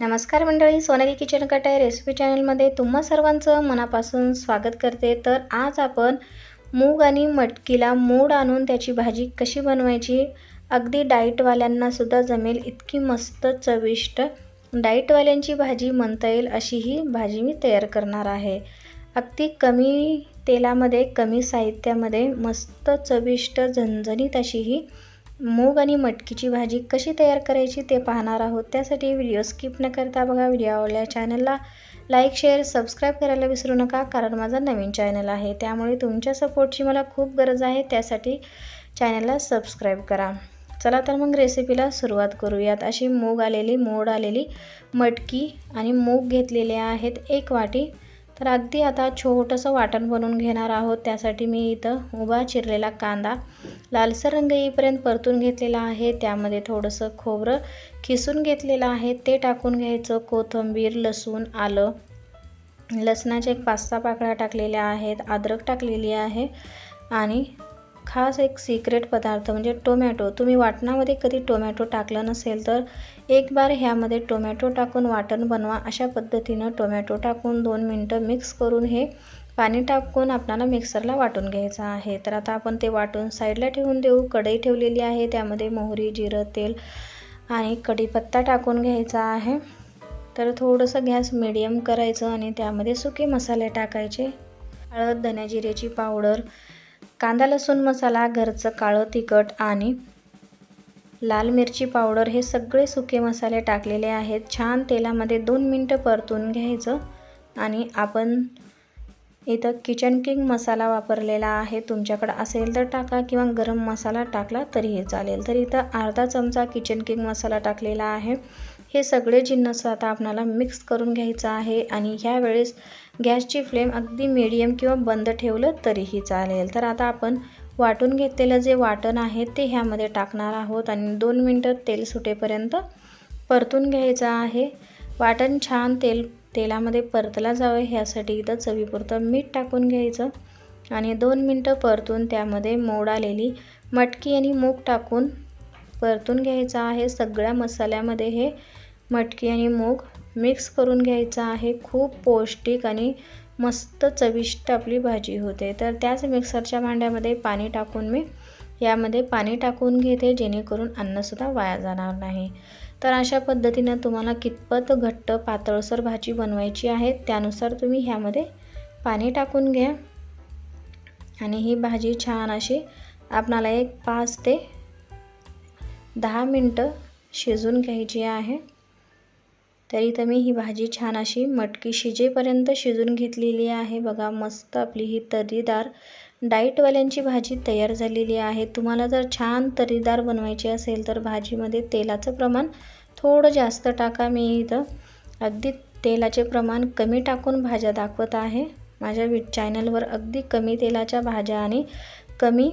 नमस्कार मंडळी सोनाली किचन कटाय रेसिपी चॅनलमध्ये तुम्हा सर्वांचं मनापासून स्वागत करते. तर आज आपण मूग आणि मटकीला मूड आणून त्याची भाजी कशी बनवायची अगदी डाईटवाल्यांनासुद्धा जमेल इतकी मस्त चविष्ट डाईटवाल्यांची भाजी म्हणता येईल अशी ही भाजी मी तयार करणार आहे. अगदी कमी तेलामध्ये कमी साहित्यामध्ये मस्त चविष्ट झणझणीत अशी ही मूग आणि मटकीची भाजी कशी तयार करायची ते पाहणार आहोत. त्यासाठी व्हिडिओ स्किप न करता बघा व्हिडिओ आवडल्या चॅनलला लाईक शेअर सबस्क्राईब करायला विसरू नका कारण माझा नवीन चॅनल आहे. त्यामुळे तुमच्या सपोर्टची मला खूप गरज आहे त्यासाठी चॅनलला सबस्क्राईब करा. चला तर मग रेसिपीला सुरुवात करूयात. अशी मूग आलेली मोड आलेली मटकी आणि मूग घेतलेले आहेत एक वाटी. तर अगदी आता छोटंसं वाटण बनवून घेणार आहोत. त्यासाठी मी इथं उभा चिरलेला कांदा लालसर रंग येईपर्यंत परतून घेतलेला आहे. त्यामध्ये थोडंसं खोबरं खिसून घेतलेलं आहे. ते टाकून घ्यायचं. कोथिंबीर लसूण आलं. लसणाचे एक पाच सहा पाकळ्या टाकलेल्या आहेत. अद्रक टाकलेली आहे. आणि खास एक सिक्रेट पदार्थ म्हणजे टोमॅटो. तुम्ही वाटणामध्ये कधी टोमॅटो टाकलं नसेल तर एक बार ह्यामध्ये टोमॅटो टाकून वाटण बनवा. अशा पद्धतीनं टोमॅटो टाकून दोन मिनटं मिक्स करून हे पाणी टाकून आपल्याला मिक्सरला वाटून घ्यायचं आहे. तर आता आपण ते वाटून साईडला ठेवून देऊ. कढई ठेवलेली आहे. त्यामध्ये मोहरी जिरं तेल आणि कढीपत्ता टाकून घ्यायचा आहे. तर थोडंसं गॅस मिडियम करायचं आणि त्यामध्ये सुके मसाले टाकायचे. हळद धन्या जिऱ्याची पावडर कांदा लसूण मसाला घरचं काळं तिखट आणि लाल मिरची पावडर हे सगळे सुके मसाले टाकलेले आहेत. छान तेलामध्ये दोन मिनटं परतून घ्यायचं आणि आपण इथं किचन किंग मसाला वापरलेला आहे. तुमच्याकडं असेल तर टाका किंवा गरम मसाला टाकला तरीही चालेल. तर इथं अर्धा चमचा किचन किंग मसाला टाकलेला आहे. हे सगळे जिन्नस आता आपणाला मिक्स करून घ्यायचं आहे आणि ह्या वेळेस गॅसची फ्लेम अगदी मीडियम किंवा बंद ठेवलं तरीही चालेल. तर आता आपण वाटून घेतलेलं जे वाटण आहे ते ह्यामध्ये टाकणार आहोत आणि दोन मिनटं तेल सुटेपर्यंत परतून घ्यायचं आहे. वाटण छान तेल तेलामध्ये परतला जावं ह्यासाठी इथं चवीपुरतं मीठ टाकून घ्यायचं आणि दोन मिनटं परतून त्यामध्ये मोड आलेली मटकी आणि मूग टाकून परतून घ्यायचं आहे. सगळ्या मसाल्यामध्ये हे मटकी आणि मूग मिक्स करून घ्यायचं आहे. खूप पौष्टिक आणि मस्त चविष्ट आपली भाजी होते. तर त्याच मिक्सरच्या भांड्यामध्ये पाणी टाकून मी यामध्ये पाणी टाकून घेते जेणेकरून अन्नसुद्धा वाया जाणार नाही. तर अशा पद्धतीनं तुम्हाला कितपत घट्ट पातळसर भाजी बनवायची आहे त्यानुसार तुम्ही ह्यामध्ये पाणी टाकून घ्या. आणि ही भाजी छान अशी आपणाला एक पाच ते दहा मिनटं शिजून घ्यायची आहे. तरी तर मी ही भाजी छान अशी मटकी शिजेपर्यंत शिजून घेतलेली आहे. बघा मस्त आपली ही तर्रीदार डाईटवाल्यांची भाजी तयार झालेली आहे. तुम्हाला जर छान तर्रीदार बनवायची असेल तर भाजीमध्ये तेलाचं प्रमाण थोडं जास्त टाका. मी इथं अगदी तेलाचे प्रमाण कमी टाकून भाज्या दाखवत आहे. माझ्या वि चॅनलवर अगदी कमी तेलाच्या भाज्या आणि कमी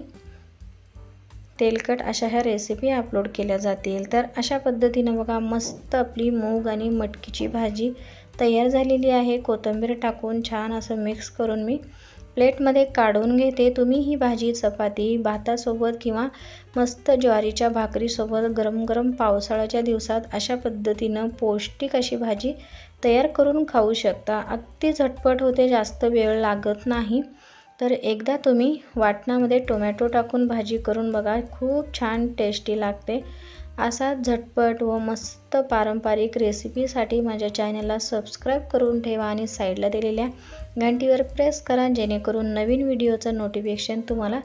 तेलकट अशा ह्या रेसिपी अपलोड केल्या जातील. तर अशा पद्धतीनं बघा मस्त आपली मूग आणि मटकीची भाजी तयार झालेली आहे. कोथिंबीर टाकून छान असं मिक्स करून मी प्लेटमध्ये काढून घेते. तुम्ही ही भाजी चपाती भातासोबत किंवा मस्त ज्वारीच्या भाकरीसोबत गरम गरम पावसाळ्याच्या दिवसात अशा पद्धतीनं पौष्टिक अशी भाजी तयार करून खाऊ शकता. अगदी झटपट होते जास्त वेळ लागत नाही. तर एकदा तुम्ही वाटणामध्ये टोमॅटो टाकून भाजी करून बघा खूप छान टेस्टी लागते. असा झटपट व मस्त पारंपरिक रेसिपीसाठी माझ्या चॅनलला सबस्क्राईब करून ठेवा आणि साईडला दिलेल्या घंटीवर प्रेस करा जेणेकरून नवीन व्हिडिओचं नोटिफिकेशन तुम्हाला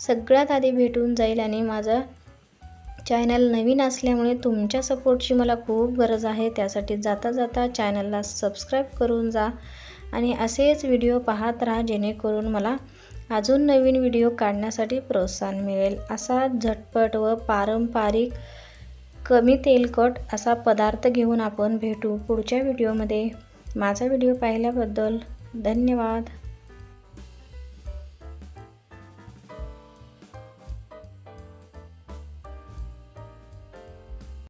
सगळ्यात आधी भेटून जाईल आणि माझा चॅनल नवीन असल्यामुळे तुमच्या सपोर्टची मला खूप गरज आहे. त्यासाठी जाता जाता चॅनलला सबस्क्राईब करून जा आणि असेच व्हिडिओ पाहत राहा जेणेकरून मला अजून नवीन व्हिडिओ काढण्यासाठी प्रोत्साहन मिळेल. असा झटपट व पारंपरिक कमी तेलकट असा पदार्थ घेऊन आपण भेटू पुढच्या व्हिडिओमध्ये माझा व्हिडिओ पाहिल्याबद्दल धन्यवाद.